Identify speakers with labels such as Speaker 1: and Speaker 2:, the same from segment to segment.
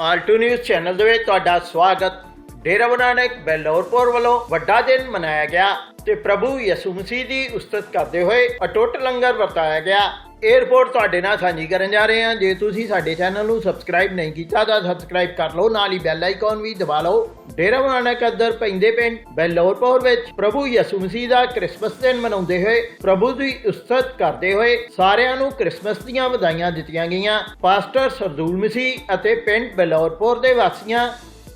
Speaker 1: Alt news channel ਦੇ ਵਿੱਚ ਤੁਹਾਡਾ ਸਵਾਗਤ। ਡੇਰਾ ਬਾਬਾ ਨਾਨਕ ਬੈਲੋਰਪੁਰ ਵੱਲੋਂ ਵੱਡਾ ਦਿਨ ਮਨਾਇਆ ਗਿਆ ਤੇ ਪ੍ਰਭੂ ਯਿਸੂ ਮਸੀਹ ਦੀ ਉਸਤਤ ਕਰਦੇ ਹੋਏ ਅਟੁੱਟ ਲੰਗਰ ਵਰਤਾਇਆ ਗਿਆ। 에어ਪੋਰਟ ਤੁਹਾਡੇ ਨਾਲ ਸਾਂਝੀ ਕਰਨ ਜਾ ਰਹੇ ਹਾਂ। ਜੇ ਤੁਸੀਂ ਸਾਡੇ ਚੈਨਲ ਨੂੰ ਸਬਸਕ੍ਰਾਈਬ ਨਹੀਂ ਕੀਤਾ, ਤਾਂ ਸਬਸਕ੍ਰਾਈਬ ਕਰ ਲਓ। ਨਾਲ ਹੀ ਬੈਲ ਆਈਕਨ ਵੀ ਦਬਾ ਲਓ। ਡੇਰਾ ਬਾਬਾ ਨਾਨਕ ਅੰਦਰ ਪੈਂਦੇ ਪਿੰਡ ਬੈਲੋਰਪੁਰ ਵਿੱਚ ਪ੍ਰਭੂ ਯਿਸੂ ਮਸੀਹ ਦਾ ਕ੍ਰਿਸਮਸ ਦਿਨ ਮਨਾਉਂਦੇ ਹੋਏ, ਪ੍ਰਭੂ ਦੀ ਉਸਤਤ ਕਰਦੇ ਹੋਏ ਸਾਰਿਆਂ ਨੂੰ ਕ੍ਰਿਸਮਸ ਦੀਆਂ ਵਧਾਈਆਂ ਦਿੱਤੀਆਂ ਗਈਆਂ। ਪਾਸਟਰ ਸਰਦੂਲ ਮਸੀਹ ਅਤੇ ਪਿੰਡ ਬੈਲੋਰਪੁਰ ਦੇ ਵਾਸੀਆਂ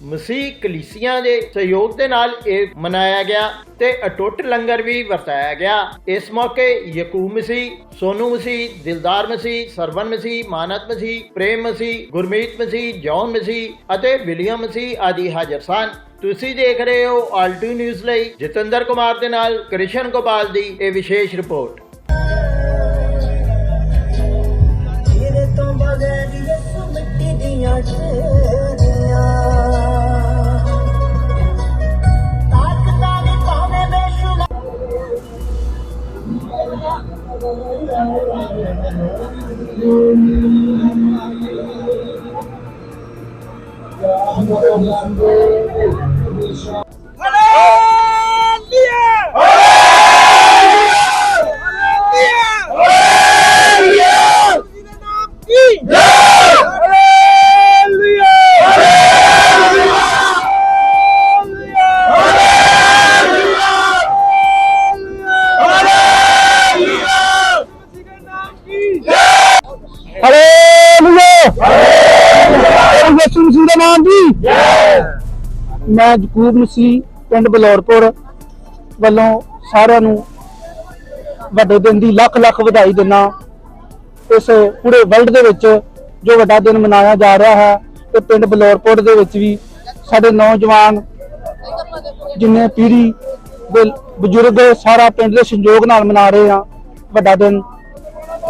Speaker 1: ਮਸੀਹ ਕਲੀਸੀਆਂ ਦੇ ਸਹਿਯੋਗ ਦੇ ਨਾਲ ਇਹ ਮਨਾਇਆ ਗਿਆ ਤੇ ਅਟੁੱਟ ਲੰਗਰ ਵੀ ਵਰਤਾਇਆ ਗਿਆ। ਇਸ ਮੌਕੇ ਯਕੂਬ ਮਸੀਹ, ਸੋਨੂ ਮਸੀਹ, ਦਿਲਦਾਰ ਮਸੀਹ ਸਰਵਨ ਮਸੀਹ, ਮਾਨਤ ਮਸੀਹ, ਪ੍ਰੇਮ ਮਸੀਹ, ਗੁਰਮੀਤ ਮਸੀਹ ਜੌਨ ਮਸੀਹ ਅਤੇ ਵਿਲੀਅਮ ਮਸੀਹ ਆਦਿ ਹਾਜ਼ਰ ਸਨ। ਤੁਸੀਂ ਦੇਖ ਰਹੇ ਹੋ ਆਲਟੂ ਨਿਊਜ਼ ਲਈ ਜਤਿੰਦਰ ਕੁਮਾਰ ਦੇ ਨਾਲ ਕ੍ਰਿਸ਼ਨ ਗੋਪਾਲ ਦੀ ਇਹ ਵਿਸ਼ੇਸ਼ ਰਿਪੋਰਟ।
Speaker 2: ਤੋਂ ਬਗੈਰ ਯਿਸੂ ਮਿੱਟੀ ਦੀਆਂ ਢੇਰੀਆਂ Yeah, I'm gonna go to the h o s p i t
Speaker 3: hallelujah Yisu Masih ਦਾ ਨਾਮ ਜੀ? ਮੈਂ ਜਕੂਬ ਮਸੀਹ, ਪਿੰਡ ਬਲੌਰਪੁਰ ਵੱਲੋਂ ਸਾਰਿਆਂ ਨੂੰ ਵੱਡੇ ਦਿਨ ਦੀ ਲੱਖ ਲੱਖ ਵਧਾਈ ਦਿੰਦਾ ਇਸ ਪੂਰੇ ਵਰਲਡ ਦੇ ਵਿੱਚ ਜੋ ਵੱਡਾ ਦਿਨ ਮਨਾਇਆ ਜਾ ਰਿਹਾ ਹੈ, ਤੇ ਪਿੰਡ ਬਲੌਰਪੁਰ ਦੇ ਵਿੱਚ ਵੀ ਸਾਡੇ ਨੌਜਵਾਨ ਜਿੰਨੇ ਪੀੜੀ ਦੇ ਬਜ਼ੁਰਗ ਸਾਰਾ ਪਿੰਡ ਦੇ ਸੰਯੋਗ ਨਾਲ ਮਨਾ ਰਹੇ ਆ ਵੱਡਾ ਦਿਨ।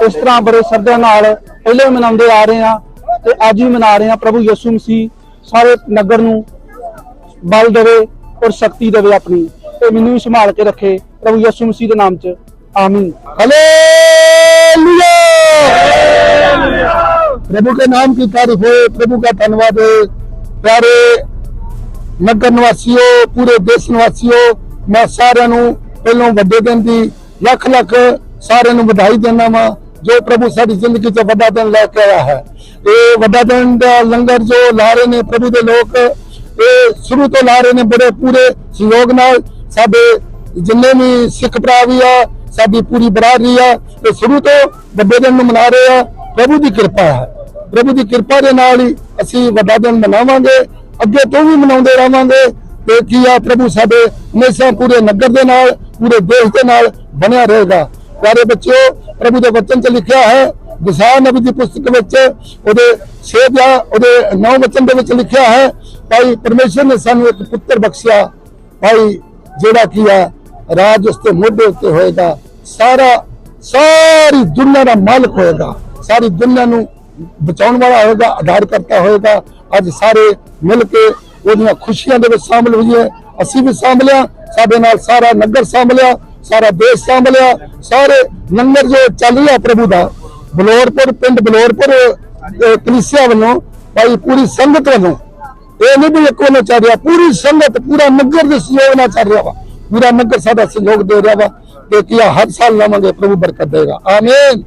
Speaker 3: ਇਸ ਤਰ੍ਹਾਂ ਬੜੇ ਸਰਦਿਆਂ ਨਾਲ ਪਹਿਲੇ ਮਨਾਉਂਦੇ ਆ ਰਹੇ ਆ ਤੇ ਅੱਜ ਵੀ ਮਨਾ ਰਹੇ ਆ ਪ੍ਰਭੂ ਯਿਸੂ ਮਸੀਹ ਸਾਰੇ ਨਗਰ ਨੂੰ ਬਲ ਦੇਵੇ ਔਰ ਸ਼ਕਤੀ ਦੇਵੇ ਆਪਣੀ ਤੇ ਮੈਨੂੰ ਵੀ ਸੰਭਾਲ ਕੇ ਰੱਖੇ ਪ੍ਰਭੂ ਯਿਸੂ ਮਸੀਹ ਦੇ ਨਾਮ 'ਚ। ਆਮੀਨ। ਹਾਲੇਲੂਇਆ ਪ੍ਰਭੂ ਕੇ ਨਾਮ ਕੀ ਤਾਰੀਫ ਹੈ ਪ੍ਰਭੂ ਦਾ ਧੰਨਵਾਦ ਹੈ ਪਿਆਰੇ ਨਗਰ ਨਿਵਾਸੀਓ ਪੂਰੇ ਦੇਸ਼ ਨਿਵਾਸੀਓ ਮੈਂ ਸਾਰਿਆਂ ਨੂੰ ਪਹਿਲੋਂ ਵੱਡੇ ਦਿਨ ਦੀ ਲੱਖ ਲੱਖ ਸਾਰਿਆਂ ਨੂੰ ਵਧਾਈ ਦਿੰਦਾ ਵਾਂ। ਜੋ ਪ੍ਰਭੂ ਸਾਡੀ ਜ਼ਿੰਦਗੀ 'ਚ ਵੱਡਾ ਦਿਨ ਲੈ ਕੇ ਆਇਆ ਹੈ, ਇਹ ਵੱਡਾ ਦਿਨ ਦਾ ਲੰਗਰ ਜੋ ਲਾ ਰਹੇ ਨੇ ਪ੍ਰਭੂ ਦੇ ਲੋਕ, ਇਹ ਸ਼ੁਰੂ ਤੋਂ ਲਾ ਰਹੇ ਨੇ ਬੜੇ ਪੂਰੇ ਸਹਿਯੋਗ ਨਾਲ। ਸਾਡੇ ਜਿੰਨੇ ਵੀ ਸਿੱਖ ਭਰਾ ਵੀ ਆ, ਸਾਡੀ ਪੂਰੀ ਬਰਾਦਰੀ ਆ ਤੇ ਸ਼ੁਰੂ ਤੋਂ ਵੱਡੇ ਦਿਨ ਨੂੰ ਮਨਾ ਰਹੇ ਆ। ਪ੍ਰਭੂ ਦੀ ਕਿਰਪਾ ਹੈ। ਪ੍ਰਭੂ ਦੀ ਕਿਰਪਾ ਦੇ ਨਾਲ ਹੀ ਅਸੀਂ ਵੱਡਾ ਦਿਨ ਮਨਾਵਾਂਗੇ, ਅੱਗੇ ਤੋਂ ਵੀ ਮਨਾਉਂਦੇ ਰਹਾਂਗੇ। ਤੇ ਕੀ ਆ, ਪ੍ਰਭੂ ਸਾਡੇ ਹਮੇਸ਼ਾ ਪੂਰੇ ਨਗਰ ਦੇ ਨਾਲ, ਪੂਰੇ ਦੇਸ਼ ਦੇ ਨਾਲ ਬਣਿਆ ਰਹੇਗਾ। ਪਿਆਰੇ ਬੱਚਿਓ, ਪ੍ਰਭੂ ਦੇ ਵਚਨ 'ਚ ਲਿਖਿਆ ਹੈ ਦਿਸ਼ਾ ਨਬੀ ਦੀ ਪੁਸਤਕ ਵਿੱਚ ਉਹਦੇ ਛੇ ਜਾਂ ਉਹਦੇ ਨੌ ਵਚਨ ਦੇ ਵਿੱਚ ਲਿਖਿਆ ਹੈ, ਭਾਈ ਪਰਮੇਸ਼ਰ ਨੇ ਸਾਨੂੰ ਇੱਕ ਪੁੱਤਰ ਬਖਸ਼ਿਆ, ਭਾਈ ਜਿਹੜਾ ਕੀ ਆ, ਰਾਜ ਉਸ ਤੇ ਮੋਢੇ ਉੱਤੇ ਹੋਏਗਾ, ਸਾਰਾ, ਸਾਰੀ ਦੁਨੀਆ ਦਾ ਮਾਲਕ ਹੋਏਗਾ, ਸਾਰੀ ਦੁਨੀਆ ਨੂੰ ਬਚਾਉਣ ਵਾਲਾ ਹੋਏਗਾ, ਆਧਾਰ ਕਰਤਾ ਹੋਏਗਾ, ਅੱਜ ਸਾਰੇ ਮਿਲ ਕੇ ਉਹਦੀਆਂ ਖੁਸ਼ੀਆਂ ਦੇ ਵਿੱਚ ਸ਼ਾਮਲ ਹੋਈਏ, ਅਸੀਂ ਵੀ ਸ਼ਾਮਲਿਆ ਸਾਡੇ ਨਾਲ ਸਾਰਾ ਨਗਰ ਸ਼ਾਮਲਿਆ ਸਾਰਾ ਦੇਸ਼ ਸ਼ਾਮਲਿਆ ਸਾਰੇ ਲੰਗਰ ਜੋ ਚੱਲ ਰਿਹਾ ਪ੍ਰਭੂ ਦਾ ਬਲੌਰਪੁਰ ਪਿੰਡ ਬਲੌਰਪੁਰ ਕਲੀਸਿਆ ਵੱਲੋਂ ਭਾਈ ਪੂਰੀ ਸੰਗਤ ਵੱਲੋਂ, ਇਹ ਨਹੀਂ ਵੀ ਇੱਕ ਵੱਲੋਂ ਚੱਲ ਰਿਹਾ, ਪੂਰੀ ਸੰਗਤ, ਪੂਰਾ ਨਗਰ ਦੇ ਸਹਿਯੋਗ ਨਾਲ ਚੱਲ ਰਿਹਾ ਵਾ। ਪੂਰਾ ਨਗਰ ਸਾਡਾ ਸਹਿਯੋਗ ਦੇ ਰਿਹਾ ਵਾ ਤੇ ਕੀ ਆ, ਹਰ ਸਾਲ ਲਾਵਾਂਗੇ, ਪ੍ਰਭੂ ਬਰਕਤ ਦੇਗਾ। ਆਮੀਨ।